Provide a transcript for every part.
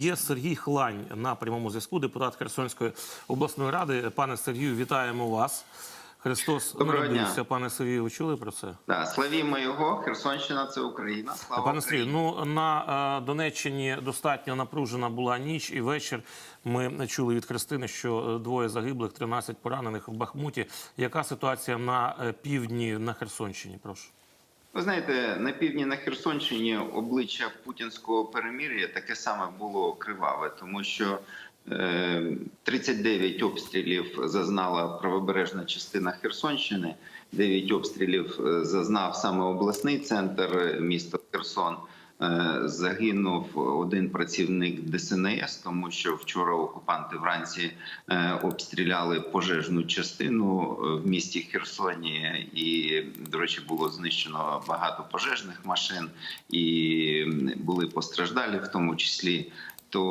Є Сергій Хлань на прямому зв'язку, депутат Херсонської обласної ради. Пане Сергію, вітаємо вас. Христос Доброго дня. народився. Пане Сергію, ви чули про це? Да, славімо його. Херсонщина це Україна. Слава Пане Сергію, ну на е, Донеччині достатньо напружена була ніч і вечір. Ми чули від Христини, що е, двоє загиблих, 13 поранених в Бахмуті. Яка ситуація на е, півдні на Херсонщині? Прошу. Ви знаєте, на півдні на Херсонщині обличчя путінського перемир'я таке саме було криваве, тому що е, 39 обстрілів зазнала правобережна частина Херсонщини, 9 обстрілів е, зазнав саме обласний центр е, міста Херсон. Е, Загинув один працівник ДСНС, тому що вчора окупанти вранці е, обстріляли пожежну частину е, в місті Херсоні, і до речі, було знищено багато пожежних машин, і були постраждалі, в тому числі. То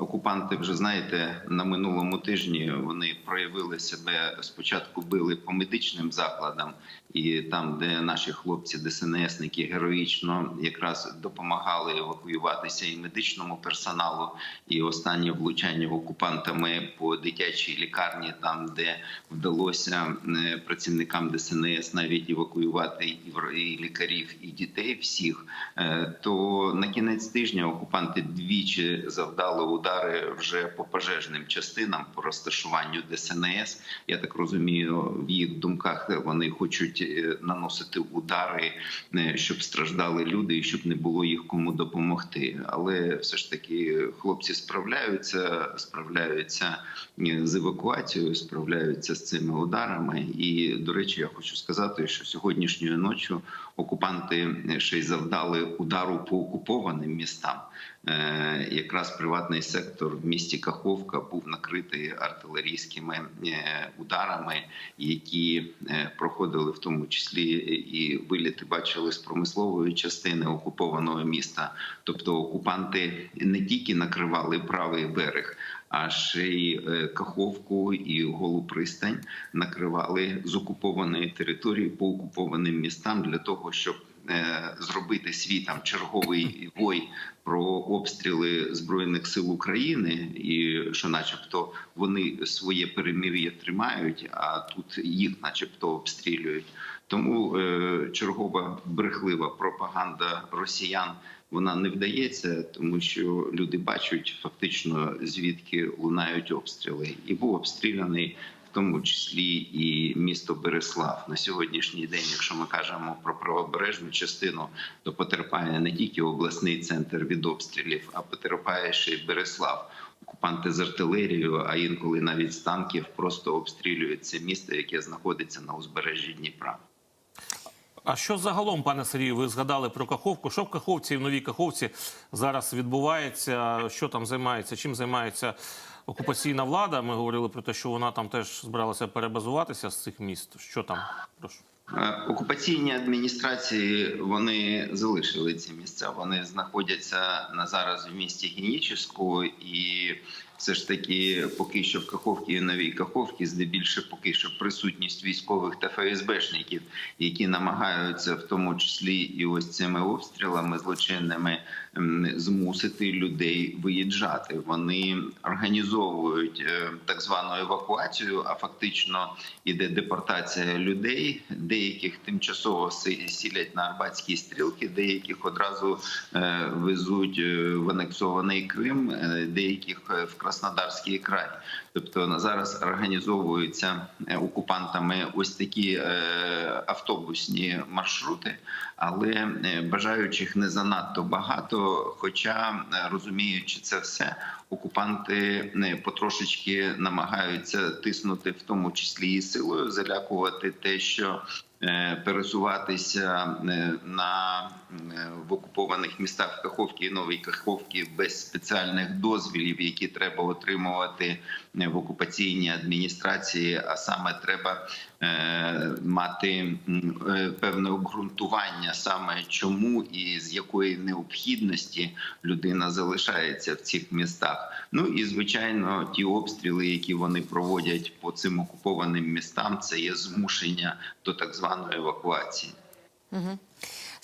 окупанти вже знаєте на минулому тижні вони проявили себе спочатку били по медичним закладам, і там, де наші хлопці, ДСНСники героїчно якраз допомагали евакуюватися і медичному персоналу, і останнє влучання окупантами по дитячій лікарні, там де вдалося е, працівникам ДСНС навіть евакуювати і лікарів, і дітей всіх. Е, То на кінець тижня окупанти двічі завдали удари вже по пожежним частинам по розташуванню ДСНС. Я так розумію, в їх думках вони хочуть е, наносити удари, е, щоб страждали люди і щоб не було їх кому допомогти. Але все ж таки хлопці справляються, справляються е, з евакуацією, справляються з цими ударами. І до речі, я хочу сказати, що сьогоднішньою ночі окупанти ще й завдали удару по окупованим містам. Е, Якраз приватний сектор в місті Каховка був накритий артилерійськими е, ударами, які е, проходили в тому числі і виліти бачили з промислової частини окупованого міста. Тобто окупанти не тільки накривали правий берег. А ще й Каховку і Голу пристань накривали з окупованої території по окупованим містам для того, щоб зробити свій там черговий вой про обстріли збройних сил України, і що, начебто, вони своє перемир'я тримають, а тут їх, начебто, обстрілюють. Тому е, чергова брехлива пропаганда росіян вона не вдається, тому що люди бачать фактично звідки лунають обстріли, і був обстріляний. Тому числі і місто Береслав на сьогоднішній день, якщо ми кажемо про правобережну частину, то потерпає не тільки обласний центр від обстрілів, а потерпає ще й Береслав. Окупанти з артилерією, а інколи навіть з танків просто обстрілюють це місто, яке знаходиться на узбережжі Дніпра. А що загалом, пане Сергію, ви згадали про Каховку? Що в Каховці і в Новій Каховці зараз відбувається? Що там займається? Чим займається окупаційна влада? Ми говорили про те, що вона там теж збиралася перебазуватися з цих міст. Що там? Прошу. Е, Окупаційні адміністрації вони залишили ці місця. Вони знаходяться на зараз в місті Генічеську, і все ж таки, поки що в Каховці і Новій Каховці, здебільше поки що присутність військових та ФСБшників, які намагаються в тому числі і ось цими обстрілами злочинними змусити людей виїжджати. Вони організовують е, так звану евакуацію, а фактично іде депортація людей. Деяких тимчасово сілять на Арбатські стрілки, деяких одразу е, везуть е, в анексований Крим, деяких в Краснодарський край. Тобто зараз організовуються е, окупантами ось такі е, автобусні маршрути, але е, бажаючих не занадто багато. Хоча розуміючи це все, окупанти потрошечки намагаються тиснути, в тому числі і силою, залякувати те, що пересуватися е, на е, в окупованих містах Каховки і Новій Каховки без спеціальних дозвілів, які треба отримувати е, в окупаційній адміністрації. А саме треба е, мати е, певне обґрунтування, саме чому і з якої необхідності людина залишається в цих містах. Ну і звичайно, ті обстріли, які вони проводять по цим окупованим містам, це є змушення до так званої евакуації.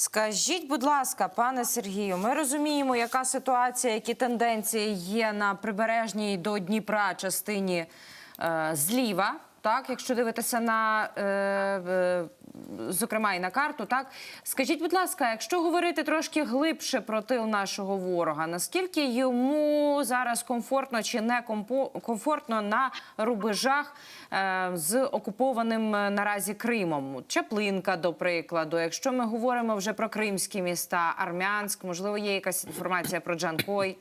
Скажіть, будь ласка, пане Сергію, ми розуміємо, яка ситуація, які тенденції є на прибережній до Дніпра частині е, зліва. Так, якщо дивитися на е, е, зокрема і на карту, так скажіть, будь ласка, якщо говорити трошки глибше про тил нашого ворога, наскільки йому зараз комфортно чи не комфортно на рубежах е, з окупованим е, наразі Кримом? Чаплинка, до прикладу, якщо ми говоримо вже про кримські міста, Армянськ, можливо, є якась інформація про Джанкой.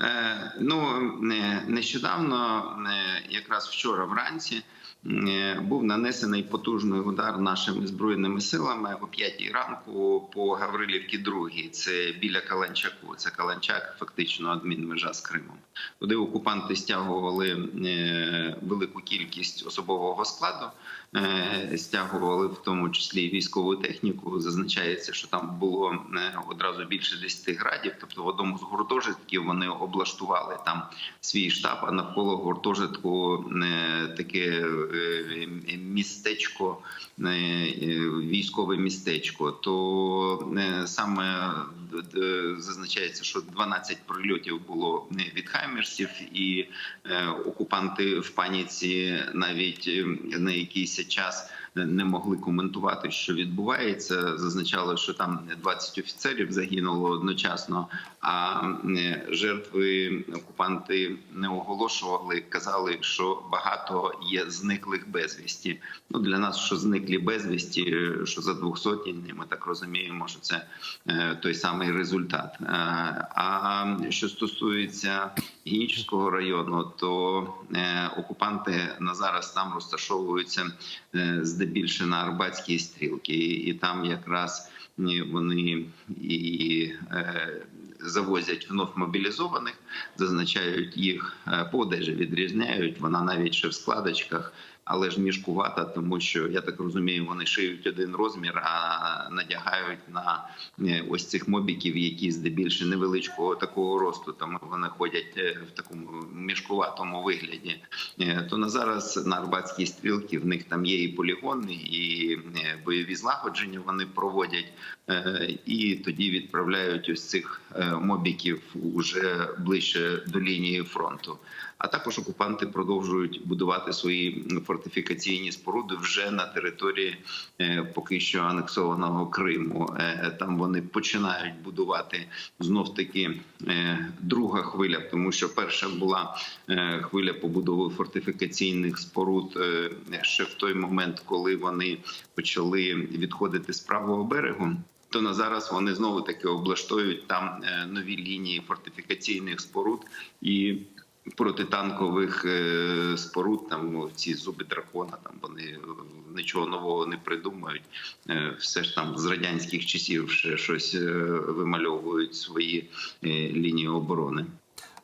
Е, Ну нещодавно, якраз вчора вранці, був нанесений потужний удар нашими збройними силами о 5 ранку по Гаврилівці 2. Це біля Каланчаку. Це Каланчак, фактично адмінмежа з Кримом. Туди окупанти стягували е, велику кількість особового складу, е, стягували в тому числі військову техніку. Зазначається, що там було е, одразу більше 10 градів. Тобто в одному з гуртожитків вони облаштували там свій штаб, а навколо гуртожитку е, таке е, містечко, е, е, військове містечко. То е, саме зазначається, що 12 прильотів було е, від хаймерсів, і е, окупанти в паніці навіть е, на якийсь час не могли коментувати, що відбувається. Зазначали, що там 20 офіцерів загинуло одночасно. А жертви окупанти не оголошували. Казали, що багато є зниклих безвісті. Ну для нас, що зниклі безвісті, е, що за двохсотні, ми так розуміємо, що це е, той самий результат. Е, А що стосується Гінічського району, то е, окупанти на зараз там розташовуються е, здебільше на Арбатській стрілки, і там якраз е, вони і завозять вновь мобілізованих, зазначають їх подежі по одежі, відрізняють. Вона навіть ще в складочках. Але ж мішкувата, тому що я так розумію, вони шиють один розмір, а надягають на е, ось цих мобіків, які здебільше невеличкого такого росту. Тому вони ходять е, в такому мішкуватому вигляді. Е, То на зараз на Арбатській стрілці в них там є і полігони, і бойові злагодження вони проводять, і тоді відправляють ось цих е, мобіків уже ближче до лінії фронту. А також окупанти продовжують будувати свої фортифікаційні споруди вже на території е, поки що анексованого Криму. Е, Там вони починають будувати знов таки е, друга хвиля, тому що перша була е, хвиля побудови фортифікаційних споруд е, ще в той момент, коли вони почали відходити з правого берегу. То на зараз вони знову таки облаштують там е, нові лінії фортифікаційних споруд і протитанкових е, споруд. Там ці зуби дракона. Там вони е, нічого нового не придумають. Все ж там з радянських часів ще щось вимальовують свої лінії оборони.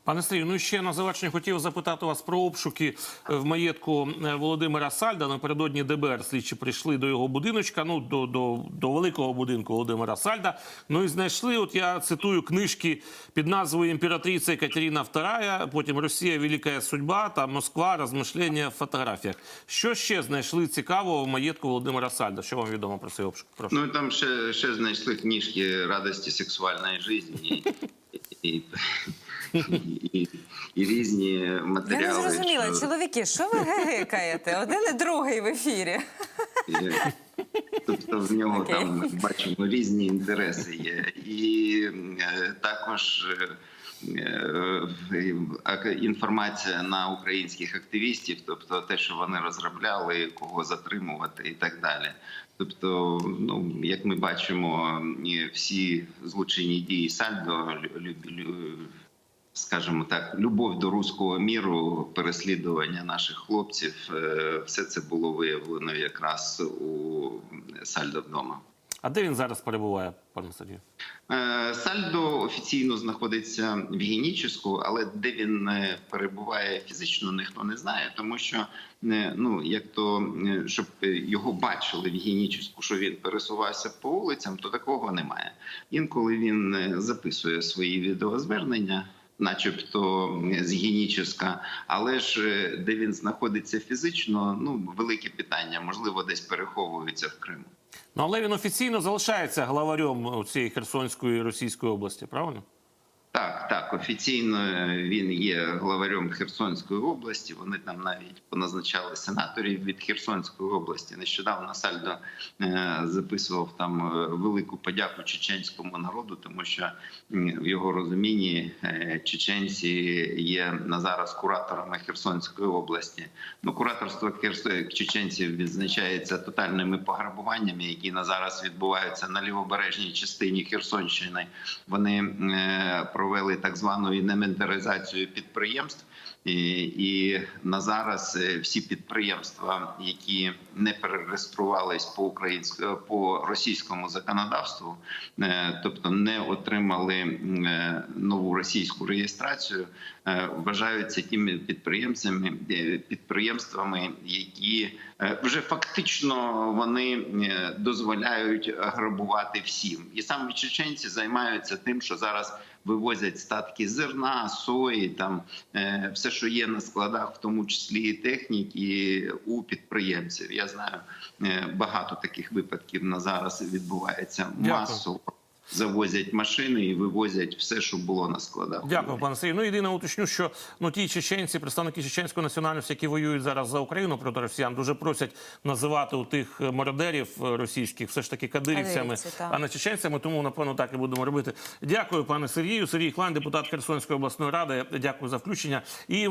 Пане Сергію, ну ще на завершення хотів запитати вас про обшуки в маєтку е, Володимира Сальда. Напередодні ДБР слідчі прийшли до його будиночка, ну до, до, до великого будинку Володимира Сальда. Ну і знайшли, от я цитую книжки під назвою Імператриця Екатерина II, потім Росія, Велика Судьба та Москва, розмишлення в фотографіях. Що ще знайшли цікавого в маєтку Володимира Сальда? Що вам відомо про цей обшук? Прошу. Ну там ще, ще знайшли книжки радості сексуальної житті і, і, і, різні Я матеріали. не зрозуміла, що- чоловіки, що ви гекаєте? Один і другий в ефірі. Тобто в нього Окей. там ми бачимо різні інтереси є, і е, також е, е, інформація на українських активістів, тобто те, що вони розробляли, кого затримувати, і так далі. Тобто, ну як ми бачимо, е, всі злочинні дії сальдо скажімо так, любов до руського міру, переслідування наших хлопців, е, все це було виявлено якраз у Сальдо вдома. А де він зараз перебуває, пане Сергію? Сальдо офіційно знаходиться в Геніческу, але де він е, перебуває фізично, ніхто не знає, тому що е, ну як то е, щоб його бачили в Геніческу, що він пересувався по вулицям, то такого немає. Інколи він записує свої відеозвернення. Начебто з Геніческа, але ж де він знаходиться фізично, ну велике питання, можливо, десь переховується в Криму. Ну але він офіційно залишається главарем цієї Херсонської Російської області, правильно? Так, так, офіційно він є главарем Херсонської області. Вони там навіть поназначали сенаторів від Херсонської області. Нещодавно Сальдо е, записував там е, велику подяку чеченському народу, тому що в його розумінні е, чеченці є на зараз кураторами Херсонської області. Ну, кураторство чеченців відзначається тотальними пограбуваннями, які на зараз відбуваються на лівобережній частині Херсонщини. Вони провели так звану інвентаризацію підприємств. І, на зараз е, всі підприємства, які не перереєструвались по українському по російському законодавству, е, тобто не отримали е, нову російську реєстрацію, е, вважаються тими підприємцями е, підприємствами, які е, вже фактично вони е, дозволяють грабувати всім, і саме чеченці займаються тим, що зараз вивозять статки зерна, сої, там е, все, що є на складах, в тому числі і техніки у підприємців. Я знаю е, багато таких випадків на зараз відбувається Дякую. масово. Завозять машини і вивозять все, що було на складах. Дякую, пане Сергію. Ну єдине уточню, що ну ті чеченці, представники чеченської національності, які воюють зараз за Україну проти росіян, дуже просять називати у тих мародерів е, російських все ж таки кадирівцями, а не чеченцями. Тому напевно так і будемо робити. Дякую, пане Сергію. Сергій Хлань, депутат Херсонської обласної ради. Дякую за включення. І